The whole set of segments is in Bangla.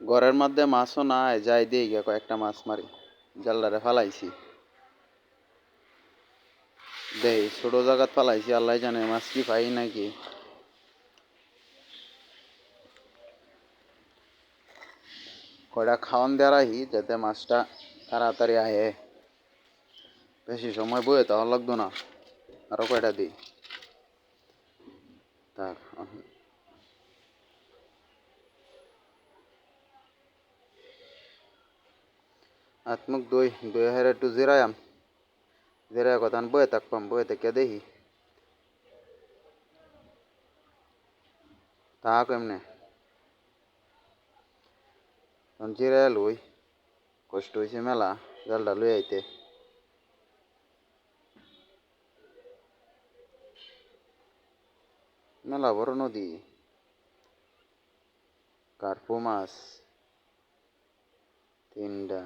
ঘরের মধ্যে মাছও নাই, যাই দিয়ে গিয়ে কয়েকটা মাছ মারি। জালটারে ফালাইছি। দেই, ছোট জায়গাত ফালাইছি, আল্লাহ জানে মাছ কি পাই নাকি কয়টা খাওয়ান দেওয়ার আহি যাতে মাছটা তাড়াতাড়ি আহে। বেশি সময় বয়ে তাহলে লাগতো না। আরও কয়টা দিই? তাক আত্মুক দই দই হারে একটু জিরায়াম জিরায় কথা বয়ে থাকবাম বয়ে থেকে দেখি তাক এমনে তখন জিরায় লই কষ্ট হয়েছে মেলা জালটা লই আইতে মেলা বড় নদী কার্পু মাছ তিনটা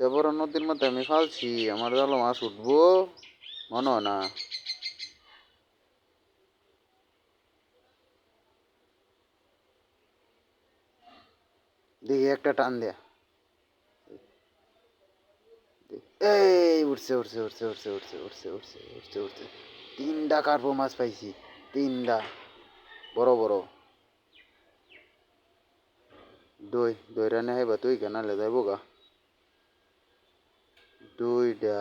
বড় নদীর মধ্যে আমি ফালছি, আমার জালো মাছ উঠবো? মনে না। দেখি একটা টান দেয়া। এই উঠছে উঠছে উঠছে উঠছে উঠছে উঠছে উঠছে উঠছে উঠছে। তিনটা কার্পো মাছ পাইছি তিনটা বড় বড়। দই দই রানে হাইবা তুই কেন? লে যাইব গা। দুইটা।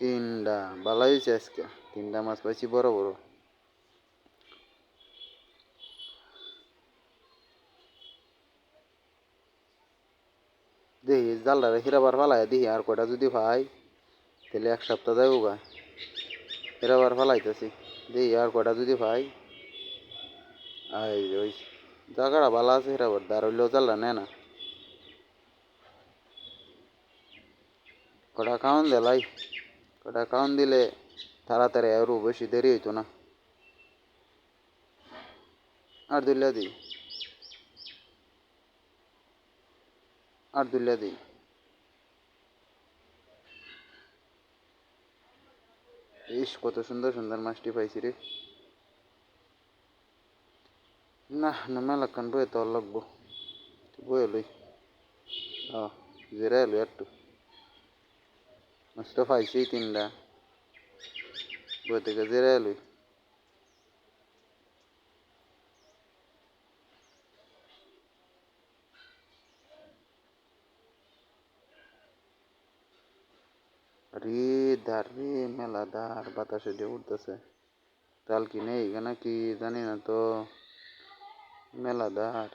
তিনটা। ভালোই হয়েছে আজকে। তিনটা মাছ পাইছি বড় বড়। দেখি জালটা হিরাবার ফালাই দেখি আর কয়টা যদি ভাই তাহলে এক সপ্তাহ যাইব গা। হিরাবার ফালাইতেছি। দেখি আর কয়টা যদি ভাই এই ওই জায়গাটা ভালো আছে হিরাবার দার হইলেও জালটা নেয় না। কটা খাওয়ান দিলাই কটা খাওয়ান দিলে তাড়াতাড়ি আরও বেশি দেরি হইতো না। আর দিল্লা দিই আর দিল্লা কত সুন্দর সুন্দর মাছটি পাইছি রে। না না মেলাক্ষণ বয়ে তো লাগবো বয়ে লই জিরা এলো একটু মাছটা পাইছি তিনটা বয়ে থেকে জিরা এলুই রে দার রে মেলা দার বাতাসে দিয়ে উঠতেছে তাল কি নেই এখানে কি জানি না তো মেলাদার